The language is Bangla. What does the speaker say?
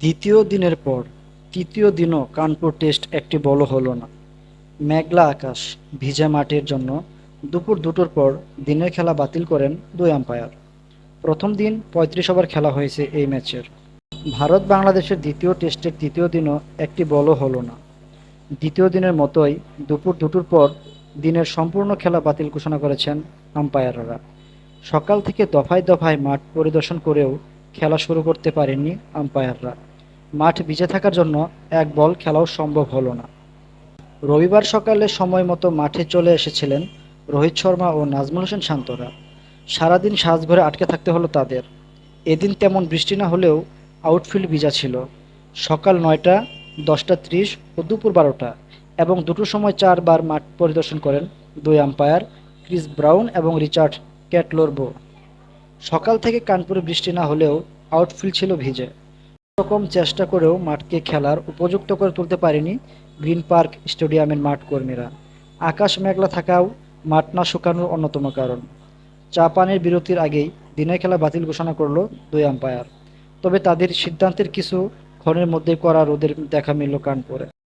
দ্বিতীয় দিনের পর, তৃতীয় দিনও কানপুর টেস্ট একটি বলও হলো না। মেঘলা আকাশ, ভিজা মাটির জন্য দুপুর দুটোর পর দিনের খেলা বাতিল করেন দুই আম্পায়ার। প্রথম দিন পঁয়ত্রিশ ওভার খেলা হয়েছে এই ম্যাচের। ভারত বাংলাদেশের দ্বিতীয় টেস্টের তৃতীয় দিনও একটি বলও হলো না। দ্বিতীয় দিনের মতোই দুপুর দুটোর পর দিনের সম্পূর্ণ খেলা বাতিল ঘোষণা করেছেন আম্পায়াররা। সকাল থেকে দফায় দফায় মাঠ পরিদর্শন করেও খেলা শুরু করতে পারেননি আম্পায়াররা। মাঠ ভিজে থাকার জন্য এক বল খেলাও সম্ভব হলো না। রবিবার সকালে সময় মতো মাঠে চলে এসেছিলেন রোহিত শর্মা ও নাজমুল হোসেন শান্তরা। সারাদিন সাজঘরে আটকে থাকতে হলো তাদের। এদিন তেমন বৃষ্টি না হলেও আউটফিল্ড ভিজা ছিল। সকাল নয়টা, দশটা ত্রিশ ও দুপুর বারোটা এবং দুটো সময় চারবার মাঠ পরিদর্শন করেন দুই আম্পায়ার ক্রিস ব্রাউন এবং রিচার্ড ক্যাটলোরবো। সকাল থেকে কানপুরে বৃষ্টি না হলেও আউটফিল্ড ছিল ভিজে। রকম চেষ্টা করেও মাঠকে খেলার উপযুক্ত করে তুলতে পারেনি গ্রিন পার্ক স্টেডিয়ামের মাঠ কর্মীরা। আকাশ মেঘলা থাকাও মাঠ না শুকানোর অন্যতম কারণ। চা পানের বিরতির আগেই দিনের খেলা বাতিল ঘোষণা করল দুই আম্পায়ার তবে তাদের সিদ্ধান্তের কিছু ক্ষণের মধ্যে করা রোদের দেখা মিলল কানপুরে।